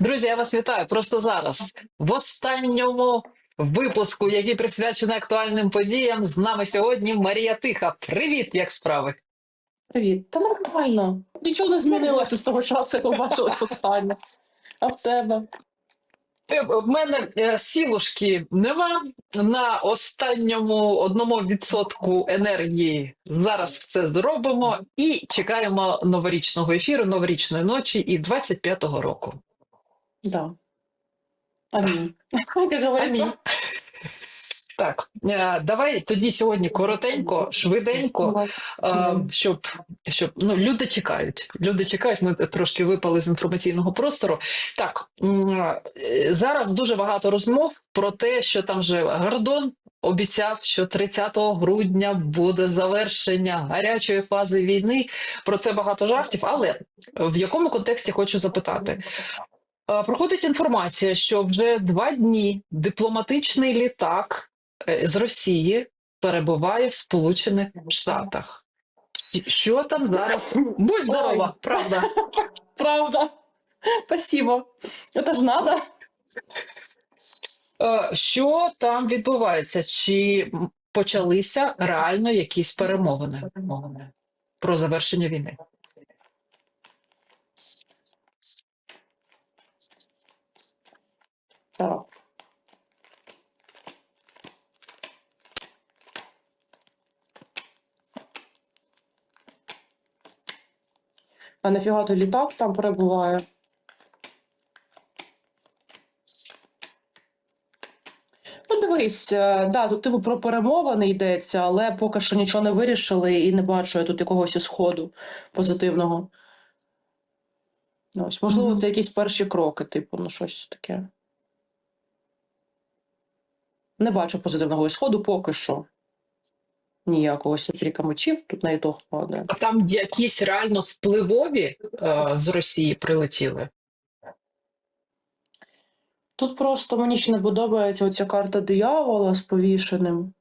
Друзі, я вас вітаю просто зараз. В останньому випуску, який присвячений актуальним подіям, з нами сьогодні Марія Тиха. Привіт, як справи? Привіт. Та нормально. Нічого не змінилося з того часу, як побачилась останнє. А в тебе? Е, В мене е, сілушки нема на останньому одному відсотку енергії. Зараз це зробимо і чекаємо новорічного ефіру, новорічної ночі і 25-го року. Да. Амінь. Як говориться. Амінь. Так, е, давай тоді сьогодні коротенько, швиденько, щоб, щоб ну, люди чекають. Люди чекають, ми трошки випали з інформаційного простору. Так, е, зараз дуже багато розмов про те, що там же Гордон обіцяв, що 30 грудня буде завершення гарячої фази війни. Про це багато жартів, але в якому контексті хочу запитати. Е, Проходить інформація, що вже два дні дипломатичний літак е, з Росії перебуває в Сполучених Штатах. Що там зараз? Будь здорова, Ой. правда. Правда. Спасибо. Это ж надо. Е, Що там відбувається? Чи почалися реально якісь перемовини про завершення війни? Так. А нафіга той літак там перебуває? Ну, дивись, е, да, тут типу про перемовини йдеться, але поки що нічого не вирішили і не бачу я тут якогось ісходу позитивного. Ось, можливо, це якісь перші кроки, типу, ну щось таке. Не бачу позитивного ісходу поки що. Ніякого сітріка мечів тут на ітог падає. А там якісь реально впливові е, з Росії прилетіли? Тут просто мені ще не подобається оця карта диявола з повішеним.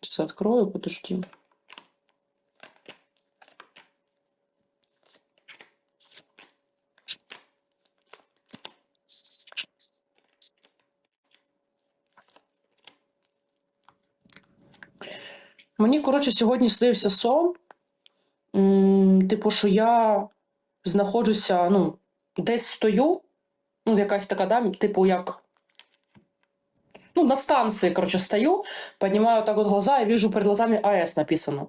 Це відкрою, подожди. Мені, коротше, сьогодні снився сон. Типу, що я знаходжуся, ну, десь стою, ну, якась така, да, типу, як. Ну, на станции, короче, стою, поднимаю так вот глаза и вижу перед глазами АЭС написано.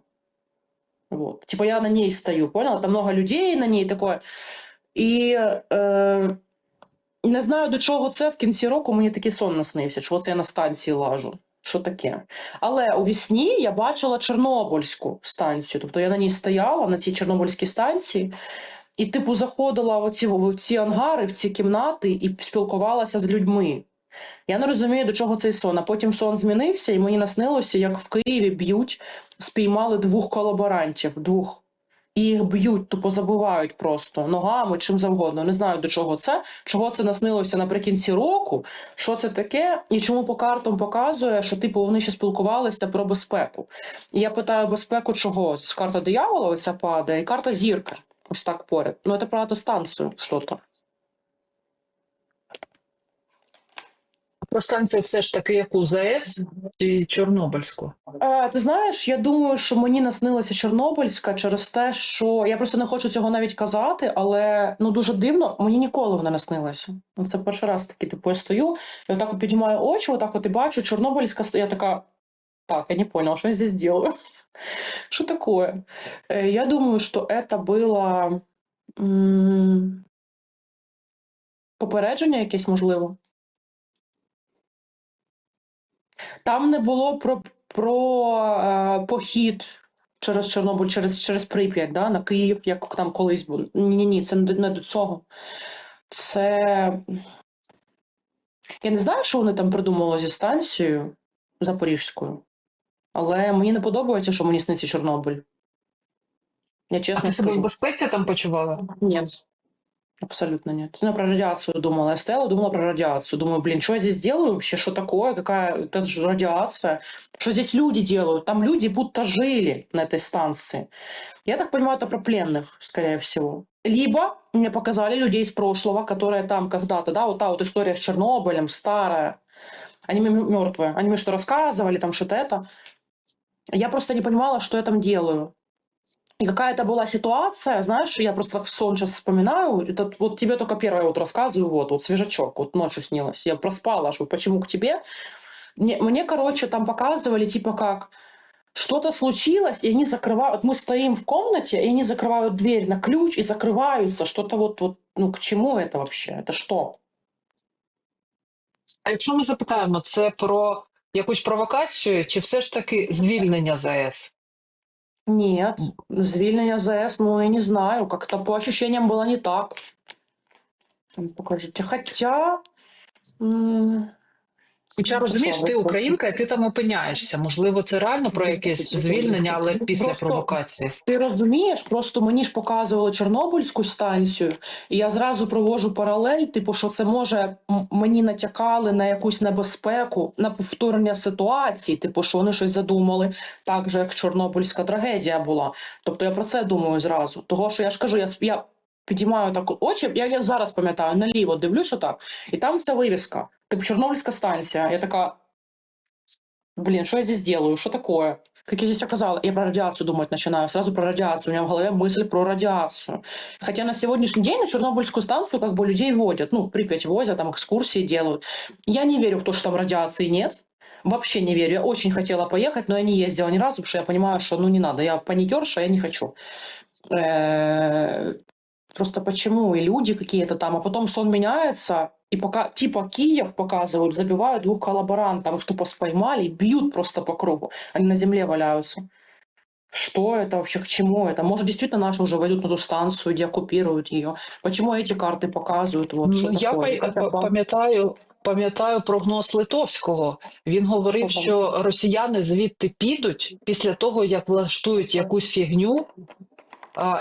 Вот. Типа я на ней стою, понял? Там много людей на ней такое. І е, не знаю, до чого це в кінці року мені такий сон наснився, чого це я на станції лажу. Що таке? Але у вісні я бачила Чорнобильську станцію. Тобто я на ній стояла, на цій Чорнобильській станції, і, типу, заходила в оці, в ці ангари, в ці кімнати і спілкувалася з людьми. Я не розумію, до чого цей сон. А потім сон змінився, і мені наснилося, як в Києві б'ють, спіймали двох колаборантів, двох. І їх б'ють, тупо забивають просто ногами, чим завгодно. Не знаю, до чого це, чого це наснилося наприкінці року, що це таке, і чому по картам показує, що типу вони ще спілкувалися про безпеку. І я питаю безпеку чого? З карта диявола оця падає, і карта зірка. Ось так поряд. Ну, це про атостанцію що-то. Про станцію все ж таки яку ЗАЕС чи Чорнобильську? Е, ти знаєш, я думаю, що мені наснилася Чорнобильська через те, що я просто не хочу цього навіть казати, але ну дуже дивно, мені ніколи вона не снилася. Ну, Це перший раз такий, типу, я стою, і отак от піднімаю очі, отак от і бачу, Чорнобильська ст- я така. Так, я не поняла, что я здесь делаю. Что такое? Э, Я думаю, что это было м, попередження якесь, можливо. Там не було про, про е, похід через Чорнобиль, через, через Прип'ять, да, на Київ, як там колись був. Ні-ні, ні, це не до- цього. Це. Я не знаю, що вони там придумали зі станцією Запорізькою, але мені не подобається, що мені сниться Чорнобиль. Я А чесно ти себе в безпеці там почувала? Ні. Абсолютно нет. Я про радиацию думала. Я стояла, думала про радиацию. Думаю, блин, что я здесь делаю вообще? Что такое? Какая... Это же радиация. Что здесь люди делают? Там люди будто жили на этой станции. Я так понимаю, это про пленных, скорее всего. Либо мне показали людей из прошлого, которые там когда-то, да, вот та вот история с Чернобылем, старая. Они мертвые. Они мне что рассказывали, там что-то это. Я просто не понимала, что я там делаю. И какая-то была ситуация, знаешь, я просто так в сон сейчас вспоминаю, это вот тебе только первое вот рассказываю, вот, вот свежачок, вот ночью снилось, я проспала, что почему к тебе. Мне, мне, короче, там показывали, типа как, что-то случилось, и они закрывают, мы стоим в комнате, и они закрывают дверь на ключ и закрываются, что-то вот, вот, ну, к чему это вообще, это что? А якщо ми запитаємо, це про якусь провокацію, чи все ж таки звільнення ЗАЕС? Нет, звільнення ЗС, ну, я не знаю, как-то по ощущениям было не так. Там Покажите, хотя... м, Хоча Ну, розумієш, ти українка, і ти там опиняєшся. Можливо, це реально про Ну, якесь звільнення, але після просто- провокації. Ти розумієш, просто мені ж показували Чорнобильську станцію, і я зразу провожу паралель, типу, що це може мені натякали на якусь небезпеку, на повторення ситуації, типу, що вони щось задумали, так же, як Чорнобильська трагедія була. Тобто я про це думаю зразу. Того, що я ж кажу, я, я підіймаю так очі, я як зараз пам'ятаю, наліво дивлюсь отак, і там ця вивіска, типу Чорнобильська станція. Я така. Блин, что я здесь делаю? Что такое? Как я здесь оказалась? Я про радиацию думать начинаю. Сразу про радиацию. У меня в голове мысль про радиацию. Хотя на сегодняшний день на Чернобыльскую станцию как бы людей водят. Ну, Припять возят, там экскурсии делают. Я не верю в то, что там радиации нет. Вообще не верю. Я очень хотела поехать, но я не ездила ни разу, потому что я понимаю, что ну не надо. Я паникерша, я не хочу. Э, Просто почему и люди какие-то там, а потом сон меняется, и пока типа Киев показывают, забивают двух коллаборантов, их тупо споймали и бьют просто по кругу. Они на земле валяются. Что это вообще, к чему это? Может, действительно наши уже войдут на ту станцию, где оккупируют ее? Почему эти карты показывают? Вот, Ну, что я такое? пай- Хотя бы- пам'ятаю, пам'ятаю прогноз Литовського. Він говорив, Що там? що росіяни звідти підуть після того, як влаштують якусь фігню.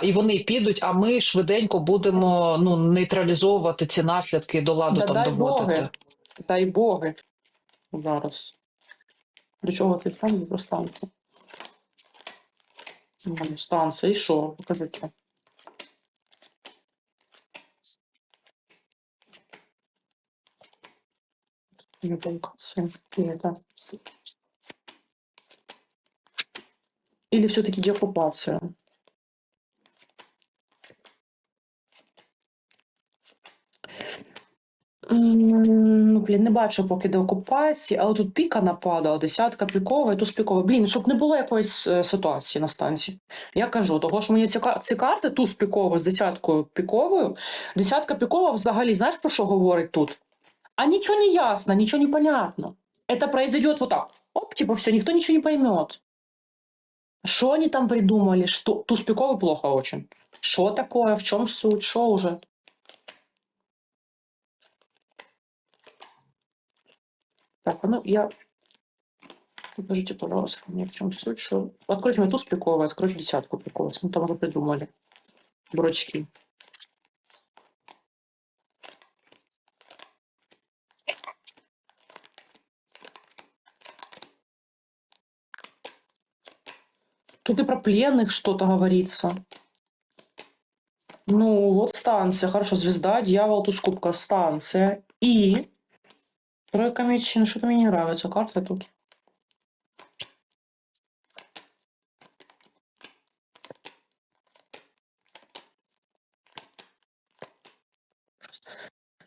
і вони підуть, а ми швиденько будемо ну, нейтралізовувати ці наслідки до ладу Да там дай доводити. боги. Дай боги. Зараз. До чого ти сам до станції? Станція, і що? Покажіть. Или все-таки деоккупация? Ну, блін, не бачу поки деокупації, але тут піка нападала, десятка пікова і туз пікова. Блін, щоб не було якоїсь е, ситуації на станції. Я кажу, того що мені ці, ці карти, туз пікову з десяткою піковою, десятка пікова взагалі, знаєш про що говорить тут? А нічого не ясно, нічого не понятно. Это произойдет вот так. Оп, типа все, никто ничего не поймет. Что они там придумали? Что? Туз плохо очень. Что такое? В чем суть? Что уже? Так, ну я... Покажите, пожалуйста, мне в чем суть, что... Откройте мне туз пиковый, откройте десятку пиковую. Что там уже придумали? Дурачки. Тут и про пленных что-то говорится. Ну, вот станция, хорошо, звезда, дьявол, туз кубка, станция. И мечей, ну что-то мне не нравится, карта тут.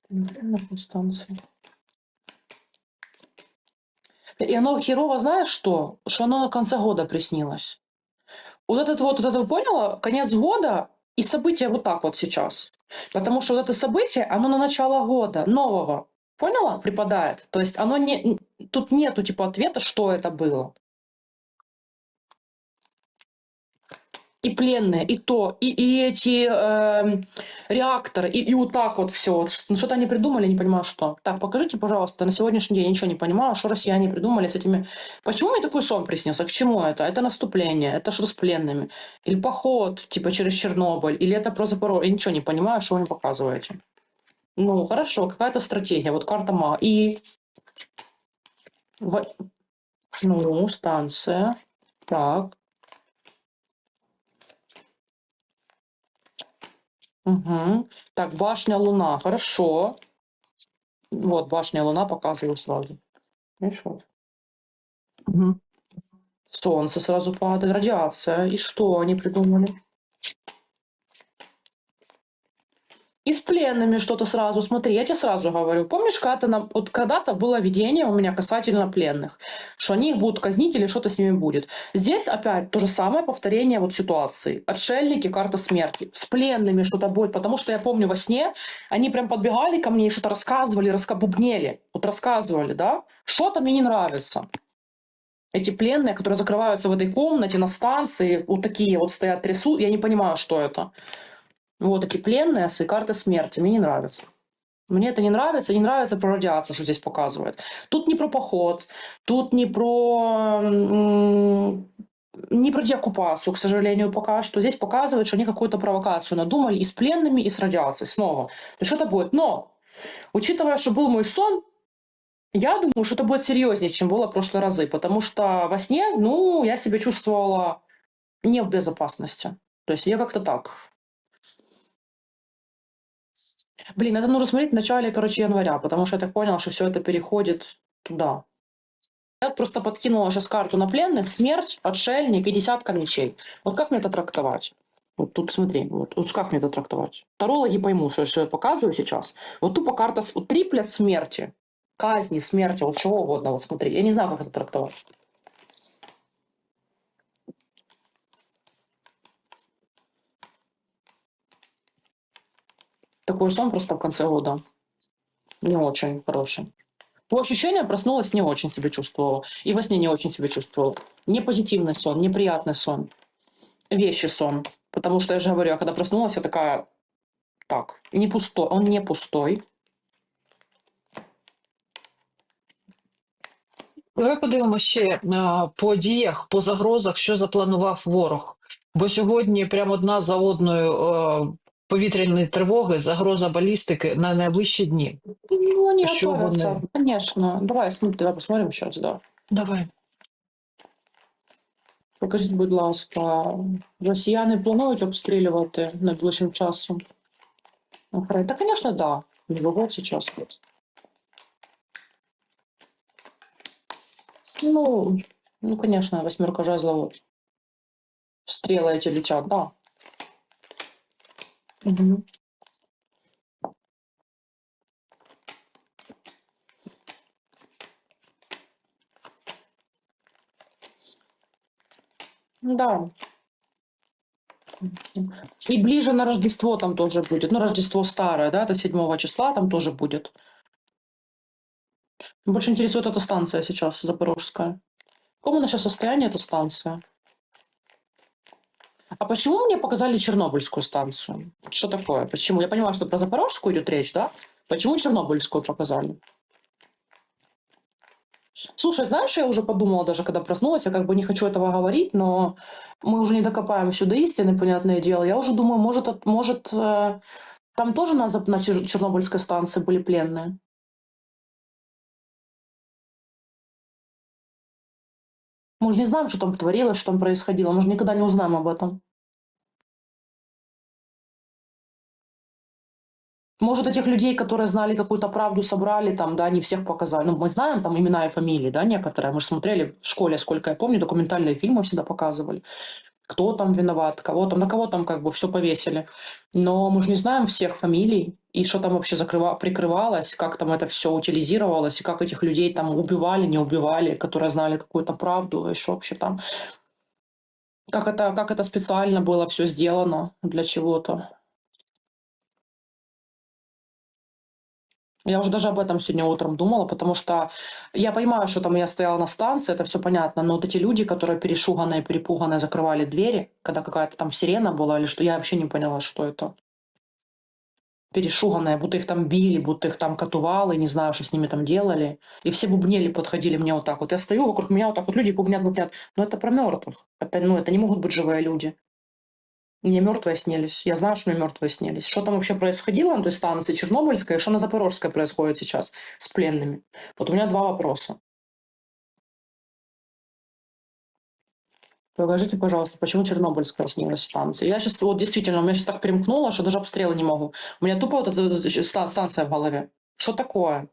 На станции. И оно херово, знаешь что? Что оно на конце года приснилось. Вот этот вот, вот это поняла? Конец года и события вот так вот сейчас. Потому что вот это событие, оно на начало года, нового. Поняла? Припадает. То есть оно не... Тут нету типа ответа, что это было. и пленные, и то, и, и эти эм, реакторы, и, и вот так вот все. Что-то они придумали, не понимаю, что. Так, покажите, пожалуйста, на сегодняшний день я ничего не понимаю, что россияне придумали с этими... Почему мне такой сон приснился? К чему это? Это наступление, это что с пленными? Или поход, типа, через Чернобыль? Или это про Запорожье? Я ничего не понимаю, что вы мне показываете. Ну, хорошо, какая-то стратегия. Вот карта ма. И... Во- Ну, станция. Так. Угу. Так, башня Луна. Хорошо. Вот, башня Луна показываю сразу. Видишь, вот. Мгм. Солнце сразу падает, радиация. И что они придумали? И с пленными что-то сразу. Смотри, я тебе сразу говорю. Помнишь, когда-то, нам- вот когда-то было видение у меня касательно пленных, что они их будут казнить или что-то с ними будет. Здесь опять то же самое повторение вот ситуации. Отшельники, карта смерти. С пленными что-то будет, потому что я помню во сне, они прям подбегали ко мне и что-то рассказывали, раскобубнели. Вот рассказывали, да? Что-то мне не нравится. Эти пленные, которые закрываются в этой комнате на станции, вот такие вот стоят, трясут. Я не понимаю, что это. Вот эти пленные с карты смерти. Мне не нравится. Мне это не нравится. Не нравится про радиацию, что здесь показывают. Тут не про поход, тут не про... Не про деоккупацию, к сожалению, пока что. Здесь показывают, что они какую-то провокацию надумали и с пленными, и с радиацией снова. То есть что-то будет. Но, учитывая, что был мой сон, я думаю, что это будет серьезнее, чем было в прошлые разы, потому что во сне, ну, я себя чувствовала не в безопасности. То есть я как-то так. Блин, это нужно смотреть в начале, короче, января, потому что я так поняла, что все это переходит туда. Я просто подкинула сейчас карту на пленных, смерть, отшельник и десятка мечей. Вот как мне это трактовать? Вот тут смотри, вот, вот как мне это трактовать? Тарологи поймут, что, что я показываю сейчас. Вот тупо карта вот триплет смерти, казни, смерти, вот чего угодно. Вот смотри, я не знаю, как это трактовать. Такой сон просто в конце года. Не очень хороший. По ощущениям проснулась, не очень себя чувствовала. И во сне не очень себя чувствовала. Не позитивный сон, неприятный сон. Вещи сон. Потому что я же говорю, я когда проснулась, я такая, так, не пустой, он не пустой. Давай подивимося ще по діях, по загрозах, що запланував ворог. Бо сьогодні прямо одна за одною повітряні тривоги, загроза балістики на найближчі дні. Ну, Еще готовятся, вони- конечно. Давай, смотри, давай посмотрим сейчас, да. Давай. Покажіть, будь ласка, росіяни планують обстрілювати найближчим часом? Та, звісно, да. Новий сейчас. Ну, ну, конечно, восьмерка жезлов. Стрелы эти летят, да. Мгм. Да. И ближе на Рождество там тоже будет. Ну, Рождество старое, да, это 7 числа там тоже будет. Больше интересует эта станция сейчас, Запорожская. В каком она сейчас состоянии, эта станция? А почему мне показали Чернобыльскую станцию? Что такое? Почему? Я понимаю, что про Запорожскую идет речь, да? Почему Чернобыльскую показали? Слушай, знаешь, я уже подумала, даже когда проснулась, я как бы не хочу этого говорить, но мы уже не докопаемся до истины, понятное дело. Я уже думаю, может, может э, там тоже на, на Чер- Чернобыльской станции были пленные? Мы же не знаем, что там творилось, что там происходило. Мы же никогда не узнаем об этом. Может, этих людей, которые знали какую-то правду, собрали там, да, не всех показали. Ну, мы знаем там имена и фамилии, да, некоторые. Мы же смотрели в школе, сколько я помню, документальные фильмы всегда показывали. Кто там виноват, кого там, на кого там как бы все повесили. Но мы же не знаем всех фамилий, и что там вообще закрыва, прикрывалось, как там это все утилизировалось, и как этих людей там убивали, не убивали, которые знали какую-то правду, и что вообще там. Как это, как это специально было все сделано для чего-то. Я уже даже об этом сегодня утром думала, потому что я понимаю, что там я стояла на станции, это все понятно, но вот эти люди, которые перешуганные, перепуганные, закрывали двери, когда какая-то там сирена была или что, я вообще не поняла, что это. Перешуганные, будто их там били, будто их там катували, не знаю, что с ними там делали. И все бубнели, подходили мне вот так вот. Я стою, вокруг меня вот так вот люди бубнят, бубнят. Но это про мертвых. Это, ну, это не могут быть живые люди. Мне мертвые снились. Я знаю, что мне мертвые снились. Что там вообще происходило на той станции Чернобыльской, и что на Запорожской происходит сейчас с пленными? Вот у меня два вопроса. Покажите, пожалуйста, почему Чернобыльская снилась станция? Я сейчас, вот действительно, у меня сейчас так перемкнуло, что даже обстрелы не могу. У меня тупо вот эта эта ста- станция в голове. Что такое?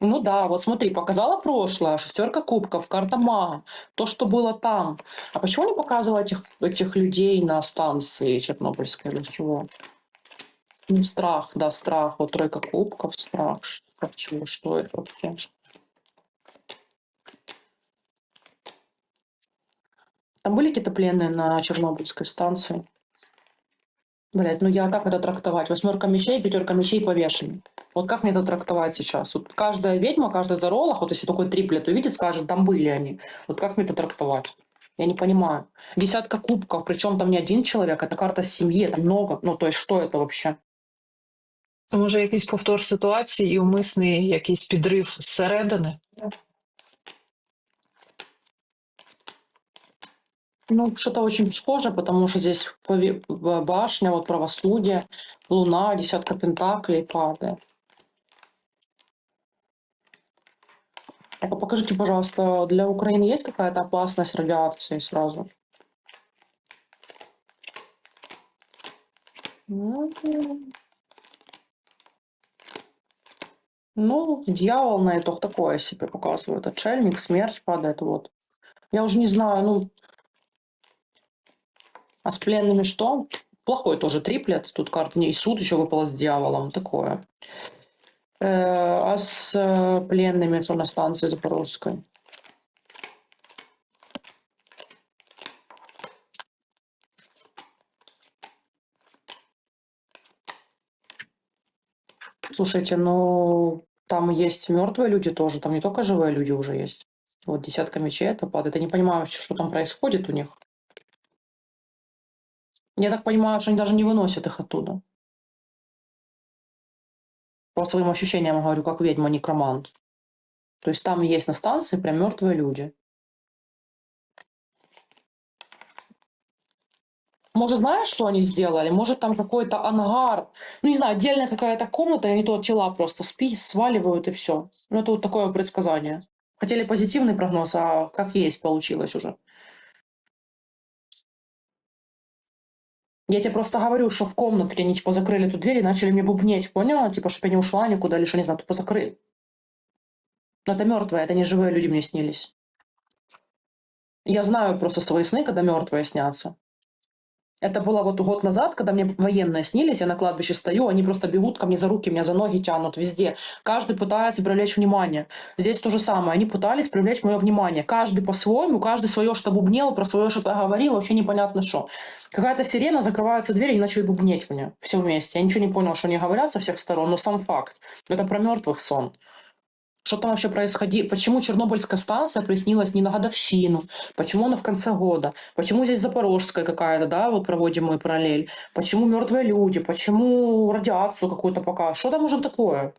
Ну да, вот смотри, показала прошлое, шестерка кубков, карта мага, то, что было там. А почему не показывала этих, этих людей на станции Чернобыльской или чего? Ну, страх, да, страх. Вот тройка кубков, страх. Что, чего, что это вообще? Там были какие-то пленные на Чернобыльской станции? Блять, ну я как это трактовать? Восьмерка мечей, пятерка мечей повешены. Вот как мне это трактовать сейчас? Вот каждая ведьма, каждый таролог, вот если такой триплет увидит, скажет, там были они. Вот как мне это трактовать? Я не понимаю. Десятка кубков, причем там не один человек, это карта семьи, это много. Ну, то есть, что это вообще? Це може якийсь повтор ситуації і умисний якийсь підрив зсередини. Ну, что-то очень схоже, потому что здесь башня, вот правосудие, луна, десятка пентаклей падает. А покажите, пожалуйста, для Украины есть какая-то опасность радиации сразу? Ну, дьявол на итог такое себе показывает. Отшельник, смерть падает, вот. Я уже не знаю, ну, а с пленными что? Плохой тоже триплет. Тут карта не и суд еще выпала с дьяволом. Такое. Э, а с э, пленными что на станции Запорожской? Слушайте, ну там есть мертвые люди тоже, там не только живые люди уже есть. Вот десятка мечей это падает. Я не понимаю вообще, что там происходит у них. Я так понимаю, что они даже не выносят их оттуда. По своим ощущениям говорю, как ведьма, некромант. То есть там есть на станции прям мертвые люди. Может, знаешь, что они сделали? Может, там какой-то ангар, ну, не знаю, отдельная какая-то комната, и они туда тела просто спи, сваливают, и все. Ну, это вот такое предсказание. Хотели позитивный прогноз, а как есть получилось уже. Я тебе просто говорю, что в комнатке они типа закрыли эту дверь и начали мне бубнеть, поняла? Типа, чтобы я не ушла никуда или что, не знаю, тупо закрыли. Но это мертвые, это не живые люди мне снились. Я знаю просто свои сны, когда мертвые снятся. Это было вот год назад, когда мне военные снились, я на кладбище стою, они просто бегут ко мне за руки, меня за ноги тянут везде. Каждый пытается привлечь внимание. Здесь то же самое. Они пытались привлечь мое внимание. Каждый по-своему, каждый свое что бубнел, про свое что-то говорил, вообще непонятно что. Какая-то сирена, закрываются двери и начали бубнеть мне все вместе. Я ничего не понял, что они говорят со всех сторон, но сам факт. Это про мертвых сон. Что там вообще происходило? Почему Чернобыльская станция приснилась не на годовщину? Почему она в конце года? Почему здесь Запорожская какая-то, да, вот проводим мы параллель? Почему мертвые люди? Почему радиацию какую-то пока? Что там уже такое?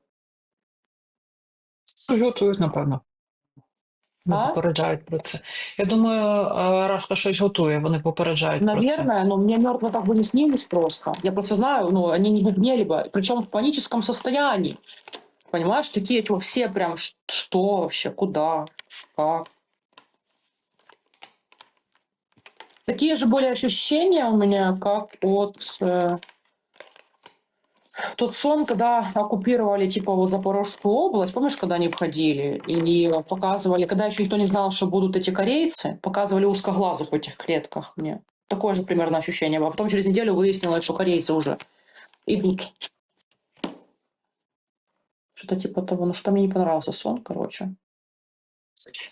Готують, напевно. А? попереджають про це. Я думаю, е, Рашка щось готує, вони попереджають про це. Наверное, но мне мертвые так бы не снились просто. Я просто знаю, ну, они не бубнели бы, причем в паническом состоянии. Понимаешь, такие типа, все прям, что вообще, куда, как. Такие же были ощущения у меня, как от э, тот сон, когда оккупировали типа вот Запорожскую область, помнишь, когда они входили и показывали, когда еще никто не знал, что будут эти корейцы, показывали узкоглазых в этих клетках мне. Такое же примерно ощущение было. Потом через неделю выяснилось, что корейцы уже идут. Что-то типа того. Ну, что мне не понравился сон, короче.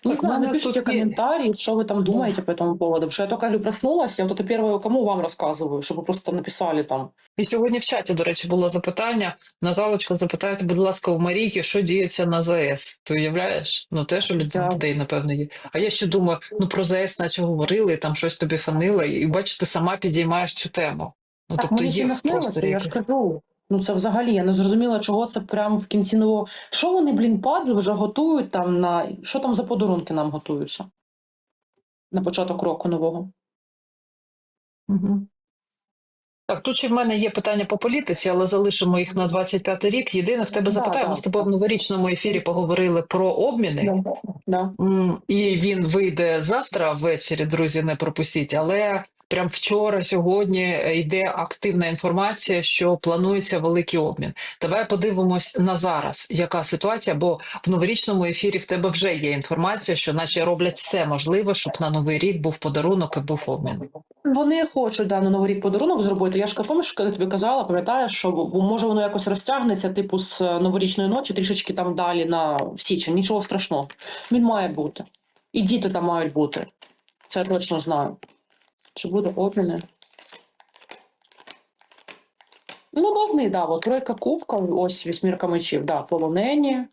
Не Так, знаю, мене напишите тут є- комментарии, что вы там думаете по этому поводу. Потому что я только говорю, проснулась, я вот это первое, кому вам рассказываю, чтобы вы просто написали там. І сьогодні в чаті, до речі, було запитання. Наталочка, запитайте, будь ласка, у Марійки, що діється на ЗАЕС. Ти уявляєш? Ну теж у Так. людей, напевно, є. А я ще думаю, ну про ЗАЕС наче говорили, там щось тобі фанило, і бачиш, ти сама підіймаєш цю тему. Ну, так, тобто мені ще є не в снилося, просторі я ж якось. кажу. Ну це взагалі, я не зрозуміла, чого це прямо в кінці нового. Що вони, блін, падли, вже готують там на. Що там за подарунки нам готуються? На початок року нового. Мгм. Так, тут ще в мене є питання по політиці, але залишимо їх на 25 рік. Єдине в тебе Да, запитаю, да. ми з тобою в новорічному ефірі поговорили про обміни. Да. Да. І він вийде завтра ввечері, друзі, не пропустіть. Але прям вчора, сьогодні е, йде активна інформація, що планується великий обмін. Давай подивимось на зараз, яка ситуація, бо в новорічному ефірі в тебе вже є інформація, що наче роблять все можливе, щоб на новий рік був подарунок і був обмін. Вони хочуть да, на Новий рік подарунок зробити. Я ж пам'ятаєш, коли тобі казала, пам'ятаєш, що може воно якось розтягнеться, типу, з е, новорічної ночі, трішечки там далі на січень. Нічого страшного. Він має бути. І діти там мають бути. Це точно знаю. Чи буде обміни? Ну, должны, да. От тройка кубка, ось вісьмірка мечів, да, полонені.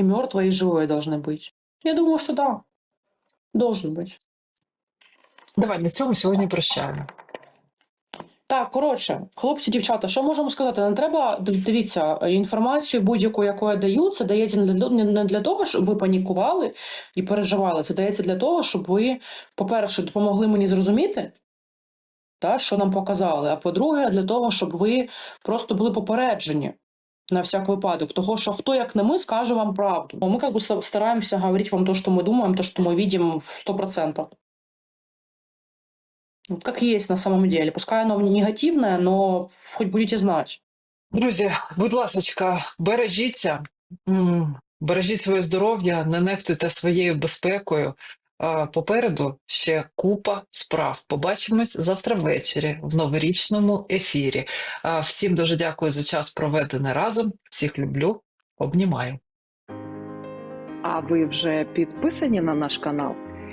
И мертвое, и живое должны быть. Я думаю, что да. Должен быть. Давай на цьому сьогодні прощаємо. Так, коротше, хлопці, дівчата, що можемо сказати? Не треба дивіться інформацію будь-яку, яку я даю, це дається не для, того, щоб ви панікували і переживали. Це дається для того, щоб ви, по-перше, допомогли мені зрозуміти, та, що нам показали. А по-друге, для того, щоб ви просто були попереджені на всяк випадок. Того, що хто, як не ми, скаже вам правду. Ми как бы стараємося говорити вам то, що ми думаємо, то, що ми бачимо в 100%. Вот как есть на самом деле. Пускай оно негативное, но хоть будете знать. Друзі, будь ласочка, бережіться, бережіть своє здоров'я, не нехтуйте своєю безпекою. Попереду ще купа справ. Побачимось завтра ввечері в новорічному ефірі. Всім дуже дякую за час проведений разом. Всіх люблю, обнімаю. А ви вже підписані на наш канал?